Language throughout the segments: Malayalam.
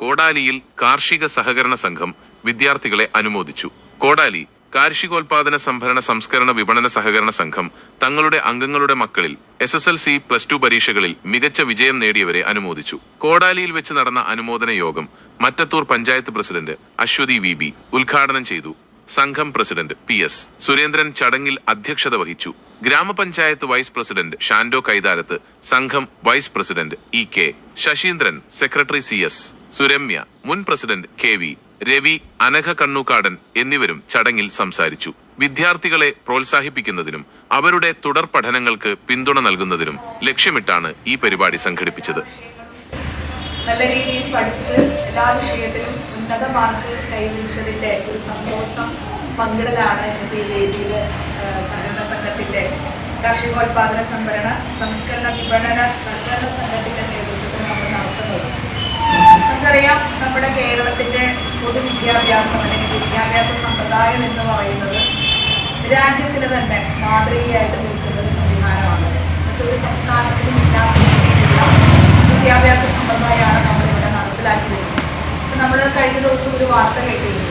കോടാലിയിൽ കാർഷിക സഹകരണ സംഘം വിദ്യാർത്ഥികളെ അനുമോദിച്ചു. കോടാലി കാർഷികോൽപാദന സംഭരണ സംസ്കരണ വിപണന സഹകരണ സംഘം തങ്ങളുടെ അംഗങ്ങളുടെ മക്കളിൽ S S L C plus two പരീക്ഷകളിൽ മികച്ച വിജയം നേടിയവരെ അനുമോദിച്ചു. കോടാലിയിൽ വെച്ച് നടന്ന അനുമോദന യോഗം Mattathur panchayat president Aswathy V B ഉദ്ഘാടനം ചെയ്തു. സംഘം പ്രസിഡന്റ് പി എസ് സുരേന്ദ്രൻ ചടങ്ങിൽ അധ്യക്ഷത വഹിച്ചു. ഗ്രാമപഞ്ചായത്ത് വൈസ് പ്രസിഡന്റ് ഷാൻഡോ കൈതാരത്ത് സംഘം vice president E K Sasheendran secretary C S Suramya മുൻ president K V Ravi Anagha Kannookkadan എന്നിവരും ചടങ്ങിൽ സംസാരിച്ചു. വിദ്യാർത്ഥികളെ പ്രോത്സാഹിപ്പിക്കുന്നതിനും അവരുടെ തുടർ പഠനങ്ങൾക്ക് പിന്തുണ നൽകുന്നതിനും ലക്ഷ്യമിട്ടാണ് ഈ പരിപാടി സംഘടിപ്പിച്ചത്. നല്ല രീതിയിൽ പഠിച്ച് എല്ലാ വിഷയത്തിലും ഉന്നത മാർക്ക് കൈവരിച്ചതിന്റെ ഒരു സന്തോഷം പങ്കിടലാണ് ഇന്നത്തെ ഈ വേദിയിൽ സഹകരണ സംഘത്തിന്റെ കാർഷികോൽപാദന സംഭരണ സംസ്കരണ വിപണന സഹകരണ സംഘത്തിന്റെ നേതൃത്വത്തിൽ നമ്മൾ നടത്തുന്നത്. നമുക്കറിയാം നമ്മുടെ കേരളത്തിന്റെ പൊതുവിദ്യാഭ്യാസം അല്ലെങ്കിൽ വിദ്യാഭ്യാസ സമ്പ്രദായം എന്ന് പറയുന്നത് രാജ്യത്തിന് തന്നെ മാതൃകയായിട്ട് നിൽക്കുന്ന ഒരു സംവിധാനമാണ്. മറ്റൊരു സംസ്ഥാനത്തിനും ഇല്ലാത്ത വിദ്യാഭ്യാസ സമ്പ്രദായമാണ് നമ്മളിവിടെ നടപ്പിലാക്കി വരുന്നത് നമ്മൾ കഴിഞ്ഞ ദിവസം ഒരു വാർത്ത കേട്ടിരുന്നു.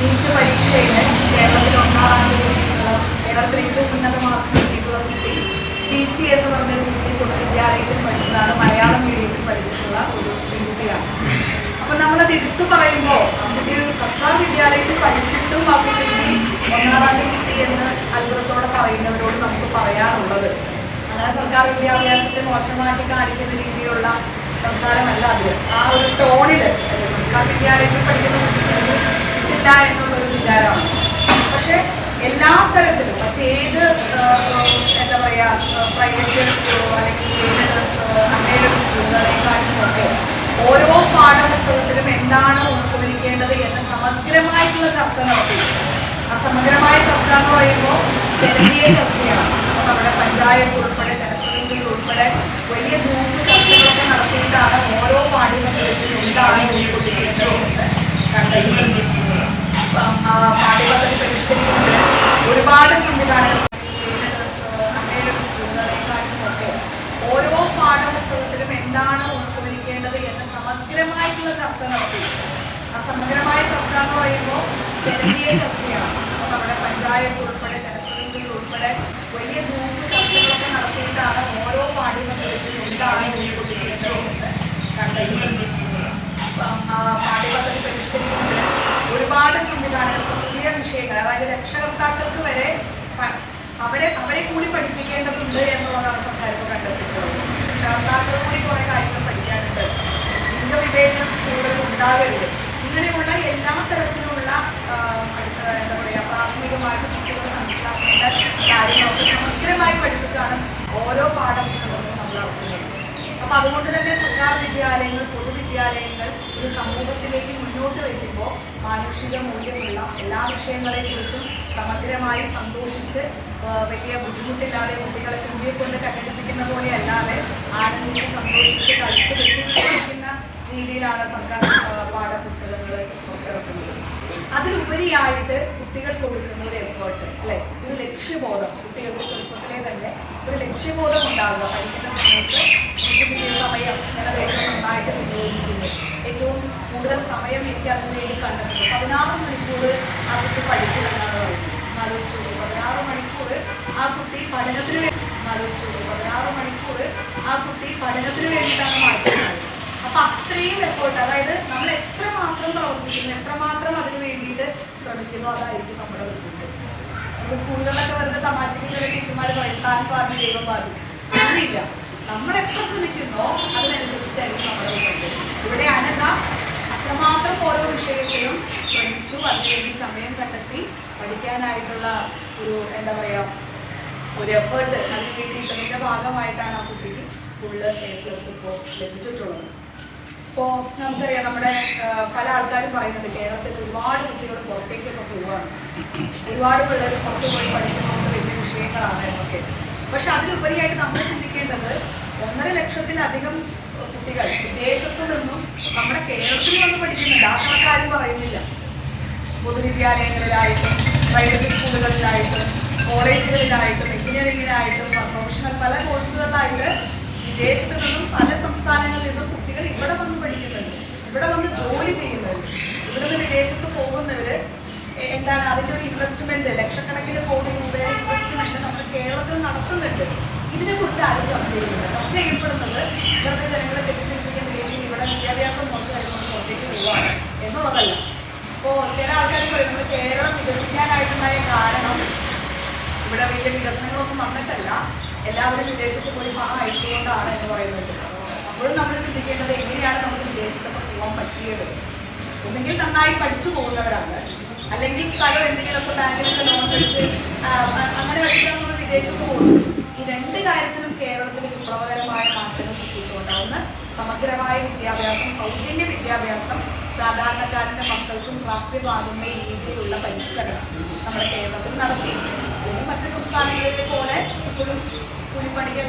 നീറ്റ് പരീക്ഷയിൽ കേരളത്തിൽ ഒന്നാറാം ലഭിച്ചിട്ടുള്ള കേരളത്തിൽ ഏറ്റവും ഉന്നത മാർക്ക് കിട്ടിയിട്ടുള്ള കുട്ടി ടി ടി എന്ന് പറഞ്ഞൊരു കുട്ടി പൊതുവിദ്യാലയത്തിൽ പഠിച്ചതാണ്. മലയാളം മീഡിയത്തിൽ പഠിച്ചിട്ടുള്ള ഒരു പെൺകുട്ടിയാണ് അപ്പൊ നമ്മളത് എടുത്തു പറയുമ്പോൾ ആ കുട്ടി ഒരു സർക്കാർ വിദ്യാലയത്തിൽ പഠിച്ചിട്ടും ആ കുട്ടിക്ക് ഒന്നാം റാങ്ക് കിട്ടി എന്ന് അത്ഭുതത്തോടെ പറയുന്നവരോട് നമുക്ക് പറയാനുള്ളത് അങ്ങനെ സർക്കാർ വിദ്യാഭ്യാസത്തെ മോശമാക്കി കാണിക്കുന്ന രീതിയിലുള്ള സംസാരമല്ല അത് ആ ഒരു ടോണിൽ സർക്കാർ വിദ്യാലയത്തിൽ പഠിക്കുന്ന കുട്ടികൾക്ക് കിട്ടില്ല എന്നുള്ളൊരു വിചാരമാണ്. പക്ഷേ എല്ലാ തരത്തിലും മറ്റേത് എന്താ പറയുക പ്രൈവറ്റ് സ്കൂളോ അല്ലെങ്കിൽ എയ്ഡഡ് അൺഎയ്ഡഡ് സ്കൂളുകളെക്കാളും ഒക്കെ ഓരോ പാഠപുസ്തകത്തിലും എന്താണ് ഉൾക്കൊള്ളിക്കേണ്ടത് എന്ന സമഗ്രമായിട്ടുള്ള ചർച്ച നടത്തി. ആ സമഗ്രമായ ചർച്ച എന്ന് പറയുമ്പോൾ ജനകീയ ചർച്ചയാണ്. അപ്പോൾ നമ്മുടെ പഞ്ചായത്ത് ഉൾപ്പെടെ ജനപ്രതിനിധികൾ ഉൾപ്പെടെ വലിയ ഓരോ പാഠ്യപദ്ധതിയിലും എന്താണ് ഉൾക്കൊള്ളിക്കേണ്ടതെന്ന് കണ്ടെത്തുന്നത് അപ്പം, ആ, പാഠ്യപദ്ധതി പരിഷ്കരിക്കുന്നതിന് ഒരുപാട് സംവിധാനങ്ങൾ അമ്മയുടെ സ്കൂളുകളെക്കാളും ഒക്കെ ഓരോ പാഠപുസ്തകത്തിലും എന്താണ് ഉൾക്കൊള്ളിക്കേണ്ടത് എന്ന സമഗ്രമായിട്ടുള്ള ചർച്ച നടത്തി ആ സമഗ്രമായ ചർച്ച എന്ന് പറയുമ്പോൾ ജനകീയ ചർച്ചയാണ് അപ്പോൾ നമ്മുടെ പഞ്ചായത്ത് ഉൾപ്പെടെ ജനപ്രതിനിധികൾ ഉൾപ്പെടെ വലിയ ഗ്രൂപ്പ് ചർച്ചകളൊക്കെ നടത്തിയിട്ടാണ് ഓരോ പാഠ്യപദ്ധതിയിലും എന്താണ് ഉൾക്കൊള്ളിക്കേണ്ടതെന്ന് കണ്ടെത്തുന്നത് അപ്പം, ആ, പാഠ്യപദ്ധതി പരിഷ്കരിക്കുന്നതിന് ഒരുപാട് സംവിധാനങ്ങൾ പുതിയ വിഷയങ്ങൾ അതായത് രക്ഷകർത്താക്കൾക്ക് വരെ പ- അവരെ അവരെ കൂടി പഠിപ്പിക്കേണ്ടതുണ്ട് എന്നുള്ളതാണ് സർക്കാർ ഇപ്പോൾ കണ്ടെത്തിയിട്ടുള്ളത് രക്ഷകർത്താക്കൾ കൂടി കുറേ കാര്യങ്ങൾ പഠിക്കാനുണ്ട് ലിംഗവിവേചനം സ്കൂളുകളിൽ ഉണ്ടാകരുത്. ഇങ്ങനെയുള്ള എല്ലാ തരത്തിലുള്ള എന്താ പറയുക പ്രാഥമികമായിട്ട് കുട്ടികൾ മനസ്സിലാക്കേണ്ട കാര്യങ്ങളൊക്കെ സമഗ്രമായി പഠിച്ചിട്ടാണ് ഓരോ പാഠപുസ്തകങ്ങളും നമ്മൾ ഇറക്കുന്നത് അപ്പം അതുകൊണ്ട് തന്നെ സർക്കാർ വിദ്യാലയങ്ങൾ പൊതുവിദ്യാലയങ്ങൾ ഒരു സമൂഹത്തിലേക്ക് മുന്നോട്ട് വയ്ക്കുമ്പോൾ മാനുഷിക മൂല്യമുള്ള എല്ലാ വിഷയങ്ങളെക്കുറിച്ചും സമഗ്രമായി സന്തോഷിച്ച് വലിയ ബുദ്ധിമുട്ടില്ലാതെ കുട്ടികളെ തുമ്പിയെ കൊണ്ട് കല്ലെടുപ്പിക്കുന്ന പോലെ അല്ലാതെ ആനന്ദിച്ച് സന്തോഷിച്ച് കളിച്ച് രീതിയിലാണ് സർക്കാർ അതിലുപരിയായിട്ട് കുട്ടികൾ കൊടുക്കുന്ന ഒരു എഫേർട്ട് അല്ലെ? ഒരു ലക്ഷ്യബോധം. കുട്ടികൾക്ക് ചെറുപ്പത്തിലെ തന്നെ ഒരു ലക്ഷ്യബോധം ഉണ്ടാകുക പഠിക്കുന്ന സമയത്ത് എനിക്ക് കിട്ടിയ സമയം ഞാൻ ഏറ്റവും നന്നായിട്ട് വിനിയോഗിക്കുന്നു ഏറ്റവും കൂടുതൽ സമയം എനിക്ക് അതിന് വേണ്ടി കണ്ടെത്തുന്നു. പതിനാറ് മണിക്കൂർ ആ കുട്ടി പഠിക്കുമെന്നാണ് പറയുന്നത്. ആലോചിച്ചു പതിനാറ് മണിക്കൂർ ആ കുട്ടി പഠനത്തിന് വേണ്ടി ആലോചിച്ചു പതിനാറ് മണിക്കൂർ ആ കുട്ടി പഠനത്തിന് വേണ്ടിയിട്ടാണ് മാറ്റുന്നത് അപ്പൊ അത്രയും എഫേർട്ട് അതായത് നമ്മൾ എത്ര മാത്രം പ്രവർത്തിക്കുന്നു എത്ര മാത്രം അതിന് വേണ്ടിയിട്ട് ശ്രമിക്കുന്നു അതായിരിക്കും നമ്മുടെ റിസൾട്ട് നമ്മൾ സ്കൂളുകളിലൊക്കെ വെറുതെ തമാശയ്ക്ക് ടീച്ചർമാര് പറയും താൻ പാതി ദൈവം പാതി. അങ്ങനെയില്ല. നമ്മൾ എത്ര ശ്രമിക്കുന്നോ അതിനനുസരിച്ചിട്ടായിരിക്കും നമ്മുടെ റിസൾട്ട് ഇവിടെ അനന്ത അത്രമാത്രം ഓരോ വിഷയത്തിലും ശ്രമിച്ചു അതിനുവേണ്ടി സമയം കണ്ടെത്തി പഠിക്കാനായിട്ടുള്ള ഒരു എന്താ പറയുക ഒരു എഫേർട്ട് അതിന് വേണ്ടിയിട്ടതിന്റെ ഭാഗമായിട്ടാണ് ആ കുട്ടിക്ക് ഫുള്ള് എ പ്ലസ് ഇപ്പോൾ ലഭിച്ചിട്ടുള്ളത്. ഇപ്പോൾ നമുക്കറിയാം നമ്മുടെ പല ആൾക്കാരും പറയുന്നത് കേരളത്തിൽ ഒരുപാട് കുട്ടികൾ പുറത്തേക്കൊക്കെ പോവുകയാണ് ഒരുപാട് പിള്ളേർ പുറത്ത് പോയി പഠിക്കുന്നത് വലിയ വിഷയങ്ങളാണ് എന്നൊക്കെ. പക്ഷെ അതിലുപരിയായിട്ട് നമ്മൾ ചിന്തിക്കേണ്ടത് ഒന്നര ലക്ഷത്തിലധികം കുട്ടികൾ വിദേശത്തു നിന്നും നമ്മുടെ കേരളത്തിൽ വന്ന് പഠിക്കുന്നുണ്ട്. ആ കണക്കാരും പറയുന്നില്ല. പൊതുവിദ്യാലയങ്ങളിലായിട്ടും പ്രൈവറ്റ് സ്കൂളുകളിലായിട്ടും കോളേജുകളിലായിട്ടും എഞ്ചിനീയറിംഗിലായിട്ടും പ്രൊഫഷണൽ പല കോഴ്സുകളിലായിട്ട് വിദേശത്ത് നിന്നും പല സംസ്ഥാനങ്ങളിൽ നിന്നും കുട്ടികൾ ഇവിടെ വന്ന് പഠിക്കുന്നുണ്ട് ഇവിടെ വന്ന് ജോലി ചെയ്യുന്നവർ ഇവിടെ നിന്ന് വിദേശത്ത് പോകുന്നവര് എ- എന്താണ് അതിന്റെ ഒരു ഇൻവെസ്റ്റ്മെന്റ് ലക്ഷക്കണക്കിന് കോടി രൂപയുടെ ഇൻവെസ്റ്റ്മെന്റ് നമ്മൾ കേരളത്തിൽ നടത്തുന്നുണ്ട് ഇതിനെ കുറിച്ച് ആരും ചർച്ച ചെയ്യുന്നില്ല. ചർച്ച ചെയ്യപ്പെടുന്നത് ഇവിടുത്തെ ജനങ്ങളെ തെറ്റിദ്ധരിപ്പിക്കാൻ വേണ്ടി ഇവിടെ വിദ്യാഭ്യാസം മോശമായിരുന്നു പുറത്തേക്ക് പോവാണ് എന്നുള്ളതല്ല. ഇപ്പോ ചില ആൾക്കാർ പറയുന്നത് കേരളം വികസിക്കാനായിട്ടുണ്ടായ കാരണം ഇവിടെ വലിയ വികസനങ്ങളൊന്നും വന്നിട്ടല്ല. എല്ലാവരും വിദേശത്ത് പോയി പണം അയച്ചുകൊണ്ടാണ് എന്ന് പറയുന്നുണ്ട് അപ്പോഴും നമ്മൾ ചിന്തിക്കേണ്ടത് എങ്ങനെയാണ് നമുക്ക് വിദേശത്തൊക്കെ പോകാൻ പറ്റിയത്? ഒന്നുകിൽ നന്നായി പഠിച്ചു പോകുന്നവരാണ് അല്ലെങ്കിൽ സ്ഥലം എന്തെങ്കിലുമൊക്കെ ബാങ്കിലൊക്കെ ലോൺ വെച്ച് അങ്ങനെ വെച്ചിട്ട് നമ്മൾ വിദേശത്ത് പോകുന്നു ഈ രണ്ട് കാര്യത്തിലും കേരളത്തിൽ വിപ്ലവകരമായ മാറ്റങ്ങൾ സൃഷ്ടിച്ചുകൊണ്ട് ഒന്ന് സമഗ്രമായ വിദ്യാഭ്യാസം സൗജന്യ വിദ്യാഭ്യാസം സാധാരണക്കാരന്റെ മക്കൾക്കും പ്രാപ്യമാകുന്ന രീതിയിലുള്ള പരിഷ്കരണം നമ്മുടെ കേരളത്തിൽ നടത്തി. അല്ലെങ്കിൽ മറ്റു സംസ്ഥാനങ്ങളിലെ പോലെ ഇപ്പോഴും കൂലിപ്പണിക്ക്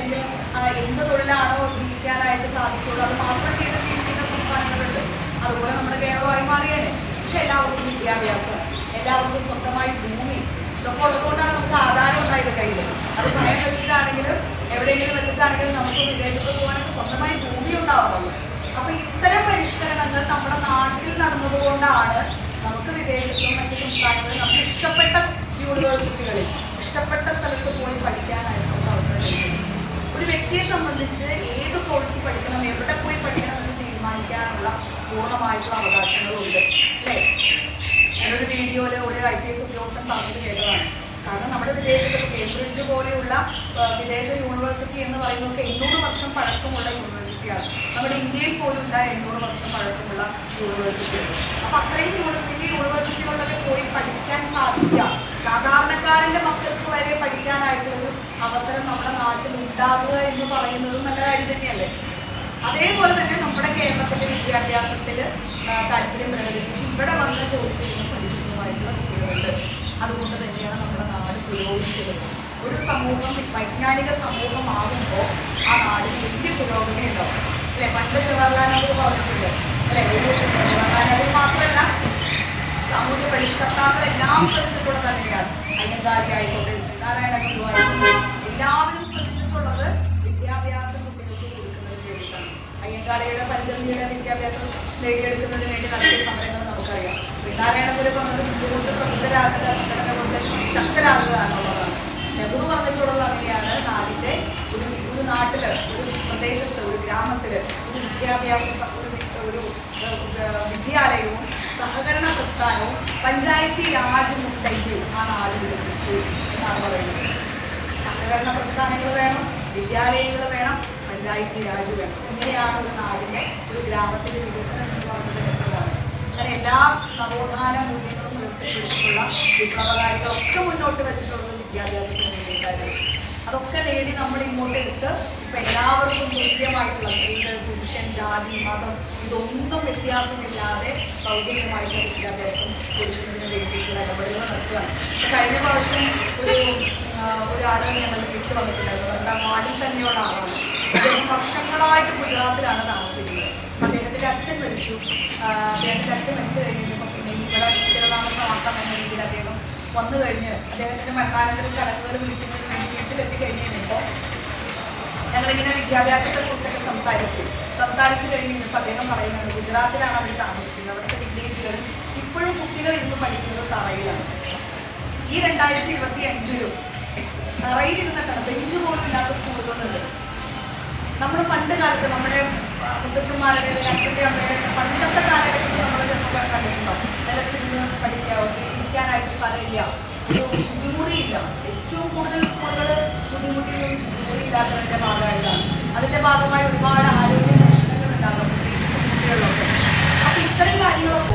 അല്ലെങ്കിൽ എന്ത് തൊഴിലാണോ ജീവിക്കാനായിട്ട് സാധിക്കുള്ളൂ. അത് മാത്രം ചെയ്ത് ജീവിക്കുന്ന സംസ്ഥാനങ്ങളുണ്ട്. അതുപോലെ നമ്മുടെ കേരളമായി മാറിയാലേ പക്ഷെ എല്ലാവർക്കും വിദ്യാഭ്യാസം എല്ലാവർക്കും സ്വന്തമായി ഭൂമി. ഇതൊക്കെ ഉള്ളതുകൊണ്ടാണ് നമുക്ക് ആധാരം ഉണ്ടായത് കയ്യിൽ അത് പണയം വെച്ചിട്ടാണെങ്കിലും എവിടെയെങ്കിലും വെച്ചിട്ടാണെങ്കിലും നമുക്ക് വിദേശത്ത് പോകാനൊക്കെ സ്വന്തമായി ഭൂമി ഉണ്ടാവുള്ളൂ അപ്പൊ ഇത്തരം പരിഷ്കരണങ്ങൾ നമ്മുടെ നാട്ടിൽ നടന്നതുകൊണ്ടാണ് നമുക്ക് വിദേശത്തും മറ്റു സംസ്ഥാനങ്ങളിലും നമുക്ക് ഇഷ്ടപ്പെട്ട യൂണിവേഴ്സിറ്റികളിൽ ഇഷ്ടപ്പെട്ട സ്ഥലത്ത് പോയി പഠിക്കാനായിട്ട് നമുക്ക് അവസരം ഒരു വ്യക്തിയെ സംബന്ധിച്ച് ഏത് കോഴ്സ് പഠിക്കണം എവിടെ പോയി പഠിക്കണം എന്ന് തീരുമാനിക്കാനുള്ള പൂർണമായിട്ടുള്ള അവകാശങ്ങളുണ്ട്. അല്ലേ? ഞാനൊരു വീഡിയോയിൽ ഒരു ഐ പി എസ് ഉദ്യോഗസ്ഥൻ പറഞ്ഞത് കേട്ടതാണ്. കാരണം നമ്മുടെ വിദേശത്ത് കേംബ്രിഡ്ജ് പോലെയുള്ള വിദേശ യൂണിവേഴ്സിറ്റി എന്ന് പറയുന്നത് എണ്ണൂറ് വർഷം പഴക്കമുള്ള യൂണിവേഴ്സിറ്റിയാണ് നമ്മുടെ ഇന്ത്യയിൽ പോലും ഇല്ല എണ്ണൂറ് വർഷം പഴക്കമുള്ള യൂണിവേഴ്സിറ്റി അപ്പം അത്രയും വലിയ യൂണിവേഴ്സിറ്റികളിലൊക്കെ പോയി പഠിക്കാൻ സാധിക്കുക. സാധാരണക്കാരന്റെ മക്കൾക്ക് വരെ പഠിക്കാനായിട്ടുള്ളൊരു അവസരം നമ്മുടെ നാട്ടിൽ ഉണ്ടാകുക എന്ന് പറയുന്നത് നല്ല കാര്യം തന്നെയല്ലേ? അതേപോലെ തന്നെ നമ്മുടെ കേരളത്തിന്റെ വിദ്യാഭ്യാസത്തിൽ താല്പര്യം പ്രകടിപ്പിച്ച് ഇവിടെ വന്ന് ജോലി ചെയ്യുന്ന കുട്ടികളുണ്ട് അതുകൊണ്ട് തന്നെയാണ് നമ്മുടെ നാട് പുരോഗമിക്കുന്നത്. ഒരു സമൂഹം വൈജ്ഞാനിക സമൂഹമാകുമ്പോൾ ആ നാടിന് വലിയ പുരോഗതി ഉണ്ടാവും അല്ലെ? പണ്ട് ജവഹർലാൽ നെഹ്റു പറഞ്ഞിട്ടുണ്ട്. അല്ലെ? ജവഹർലാൽ നെഹ്റു മാത്രമല്ല സാമൂഹ്യ പരിഷ്കർത്താക്കളെല്ലാം ശ്രമിച്ചിട്ടുള്ളത് തന്നെയാണ്. അയ്യങ്കാളി ആയിക്കോട്ടെ ശ്രീനാരായണ ഗുരു ആയിക്കോട്ടെ എല്ലാവരും ശ്രമിച്ചിട്ടുള്ളത് വിദ്യാഭ്യാസം കുട്ടികൾക്ക് കൊടുക്കുന്നതിന് വേണ്ടിയിട്ടാണ്. അയ്യങ്കാളിയുടെ പഞ്ചമിയുടെ വിദ്യാഭ്യാസം നേടിയെടുക്കുന്നതിന് വേണ്ടി നടത്തിയ സമരങ്ങൾ നമുക്കറിയാം ശ്രീനാരായണ ഗുരു പറഞ്ഞത് ബുദ്ധിമുട്ട് പ്രബുദ്ധരാകുക സംഘടന കൊണ്ട് ശക്തരാകുക എന്നുള്ളതാണ്. നെഹ്റു പറഞ്ഞിട്ടുള്ളത് ഒരു ഒരു നാട്ടിൽ ഒരു പ്രദേശത്ത് ഒരു ഒരു വിദ്യാലയവും സഹകരണ പ്രസ്ഥാനവും പഞ്ചായത്തി രാജ് മുണ്ടെങ്കിൽ ആ നാട് വികസിച്ചു എന്നാണ് പറയുന്നത്. സഹകരണ പ്രസ്ഥാനങ്ങൾ വേണം വിദ്യാലയങ്ങൾ വേണം പഞ്ചായത്തി രാജ് വേണം. ഇങ്ങനെയാണ് ഒരു നാടിന്റെ ഒരു ഗ്രാമത്തിന്റെ വികസനം എന്ന് പറയുന്നത്. അങ്ങനെ എല്ലാ നവോത്ഥാന മൂല്യങ്ങളും ഉയർത്തിപ്പിടിച്ചിട്ടുള്ള വിപ്ലവകാരികളൊക്കെ മുന്നോട്ട് വെച്ചിട്ടുള്ളത് വിദ്യാഭ്യാസത്തിന് വേണ്ടിയിട്ടായിരുന്നു. അതൊക്കെ നേടി നമ്മൾ ഇങ്ങോട്ട് എടുത്ത് ഇപ്പൊ എല്ലാവർക്കും തുല്യമായിട്ടുള്ള സ്ത്രീകൾ പുരുഷൻ ജാതി മതം ഇതൊന്നും വ്യത്യാസമില്ലാതെ സൗജന്യമായിട്ടുള്ള വിദ്യാഭ്യാസം കൊടുക്കുന്നതിന് വേണ്ടിയിട്ടുള്ള ഇടപെടലുകൾ നടത്തുകയാണ്. കഴിഞ്ഞ പ്രാവശ്യം ഒരു ആ, ഒരാൾ ഞങ്ങളുടെ വീട്ടിൽ വന്നിട്ടുണ്ടായിരുന്നു. നമ്മുടെ വാർഡിൽ തന്നെയുള്ള ആളാണ്. അദ്ദേഹം വർഷങ്ങളായിട്ട് ഗുജറാത്തിലാണ് താമസിക്കുന്നത്. മരിച്ചു. അദ്ദേഹത്തിന്റെ അച്ഛൻ മരിച്ചു കഴിഞ്ഞപ്പോൾ പിന്നെ ഇവിടെ സ്ഥിരതാമസമാക്കാം എന്ന രീതിയിൽ അദ്ദേഹം വന്നു കഴിഞ്ഞ് അദ്ദേഹത്തിന്റെ മരണാനന്തര ചടങ്ങുകൾ വിളിക്കുന്നതിന് വീട്ടിലെത്തി കഴിഞ്ഞ് കഴിഞ്ഞപ്പോൾ ഞങ്ങളിങ്ങനെ വിദ്യാഭ്യാസത്തെ കുറിച്ചൊക്കെ സംസാരിച്ചു. സംസാരിച്ചു കഴിഞ്ഞ് കഴിഞ്ഞപ്പോൾ അദ്ദേഹം പറയുന്നത് ഗുജറാത്തിലാണ് അവർ താമസിക്കുന്നത്. അവിടുത്തെ വില്ലേജുകളിൽ ഇപ്പോഴും കുട്ടികൾ ഇന്ന് പഠിക്കുന്നത് തറയിലാണ്. ഈ രണ്ടായിരത്തി ഇരുപത്തി അഞ്ചിലും തറയിലിരുന്ന ഇരുന്നിട്ടാണ് ബെഞ്ച് പോലും ഇല്ലാത്ത സ്കൂളുകളുണ്ട്. നമ്മൾ പണ്ട് കാലത്ത് നമ്മുടെ മുത്തശ്ശന്മാരുടെ അച്ഛന്റെ അമ്മയുടെ പണ്ടത്തെ കാലഘട്ടത്തിൽ നമ്മൾ ചെറുപ്പം കണ്ടിട്ടുണ്ടാവും നിലത്തിരുന്ന് പഠിക്കാവോ ഇരിക്കാനായിട്ട് സ്ഥലമില്ല. ശുചിമുറി ഇല്ല ഏറ്റവും കൂടുതൽ സ്കൂളുകൾ ബുദ്ധിമുട്ടിയൊന്നും ശുചിമുറി ഇല്ലാത്തതിന്റെ ഭാഗമായിട്ടാണ്. അതിന്റെ ഭാഗമായി ഒരുപാട് ആരോഗ്യ പ്രശ്നങ്ങൾ ഉണ്ടാകും പ്രത്യേകിച്ച് കുട്ടികളിലൊക്കെ. അപ്പം ഇത്തരം കാര്യങ്ങളൊക്കെ